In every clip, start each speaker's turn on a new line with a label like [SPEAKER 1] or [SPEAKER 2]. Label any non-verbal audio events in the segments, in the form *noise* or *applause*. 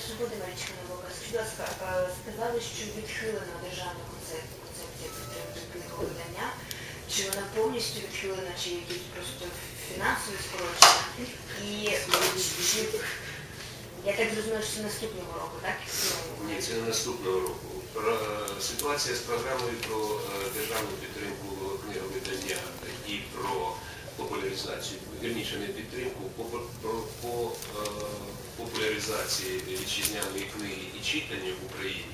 [SPEAKER 1] Володимировича Новока, скажіть, будь ласка, сказали, що відхилена державна концеп- концепція підтримки книговидання. Чи вона повністю відхилена, чи якісь просто фінансові скорочення? І я так зрозуміла, що це наступного року, так?
[SPEAKER 2] Ні, це не наступного року. Ситуація з програмою про е, державну підтримку книговидання і про популяризацію, вірніше не підтримку, по, про, по е, популяризації вітчизняної книги і читання в Україні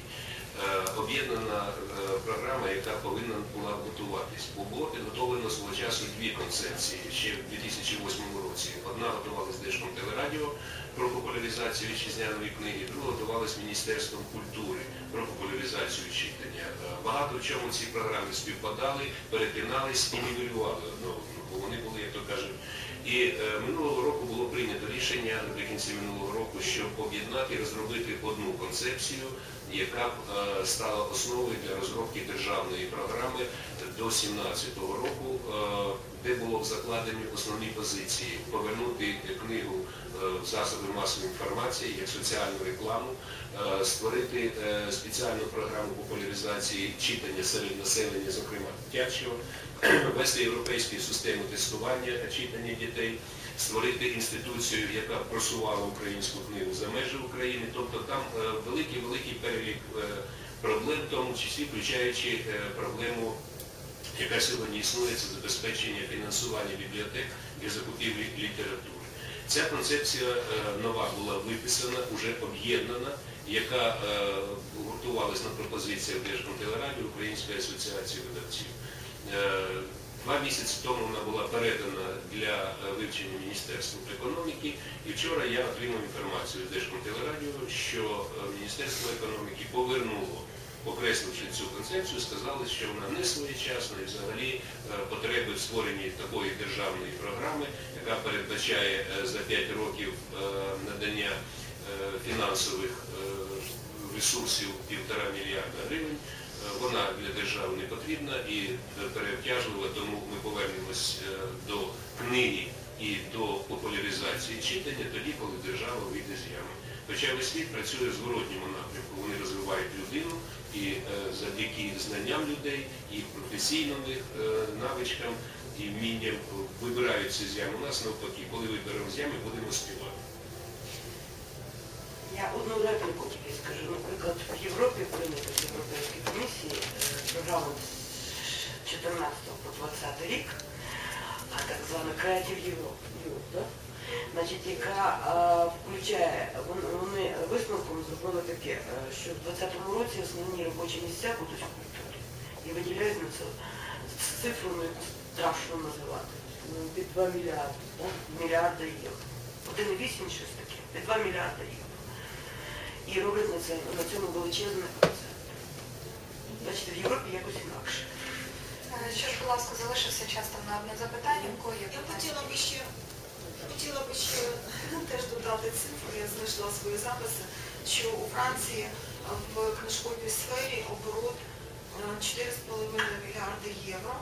[SPEAKER 2] об'єднана е, програма, яка повинна була готуватись. Бо було підготовлено свого часу дві концепції ще в 2008 році. Одна готувалась Держком телерадіо про популяризацію вітчизняної книги, друга готувалась Міністерством культури про популяризацію читання. Е, Багато в чому ці програми співпадали, перетинались і нівелювали одну, бо вони були, як то кажуть. І е, минулого року було прийнято рішення наприкінці минулого року, щоб об'єднати і розробити одну концепцію, яка б е, стала основою для розробки державної програми до 2017 року, е, де було закладені основні позиції, повернути книгу е, в засоби масової інформації як соціальну рекламу, е, створити е, спеціальну програму популяризації читання серед населення, зокрема дитячого, *clears throat* ввести європейську систему тестування читання дітей, створити інституцію, яка просувала українську книгу за межі України. Тобто там е, великий-великий перелік е, проблем, в тому числі включаючи е, проблему яка сьогодні існує, це забезпечення фінансування бібліотек для закупівлі літератури. Ця концепція е, нова була виписана, вже об'єднана, яка е, гуртувалась на пропозиціях Держкомтелерадіо Української асоціації видавців. Е, Два місяці тому вона була передана для вивчення Міністерству економіки, і вчора я отримав інформацію з Держкомтелерадіо, що Міністерство економіки повернуло окресливши цю концепцію, сказали, що вона не своєчасна і взагалі е, потреби в створенні такої державної програми, яка передбачає е, за 5 років е, надання фінансових ресурсів півтора мільярда гривень. Вона для держави не потрібна і переобтяжлива, тому ми повернемось до книги і до популяризації читання тоді, коли держава вийде з ями. Хоча весь світ працює в зворотньому напрямку. Вони розвивають людину і е, завдяки знанням людей, їх професійним е, навичкам і вмінням е, вибираються з ями. У нас навпаки, коли виберемо з ями, будемо співати.
[SPEAKER 3] Я одну репліку тільки скажу. Наприклад, в Європі прийнято в Європейській комісії е, програму з 14 по 20 рік, а так звана Creative Europe? Значить, яка е, включає, вони висновком зробили таке, е, що в 2020 році основні робочі місця будуть в культурі. І виділяють на це цифру ну, яку страшно називати. Ну, під 2 мільярди, да? мільярда євро. 1,8 щось таке, під 2 мільярда євро. І роблять на, це, на цьому величезне процент. Бачите, в Європі якось інакше.
[SPEAKER 4] Е, Що ж, будь ласка, залишився час там на одне запитання. У кого є
[SPEAKER 5] Я хотіла би ще хотіла би ще теж додати цифру, я знайшла свої записи, що у Франції в книжковій сфері оборот е, 4,5 мільярди євро.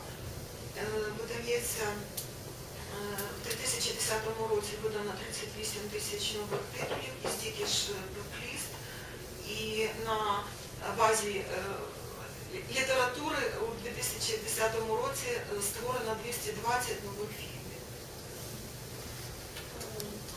[SPEAKER 5] Е, Видається е, в 2010 році видано 38 тисяч нових титулів і стільки ж е, букліст. І на базі літератури у 2010 році створено 220 нових фільмів.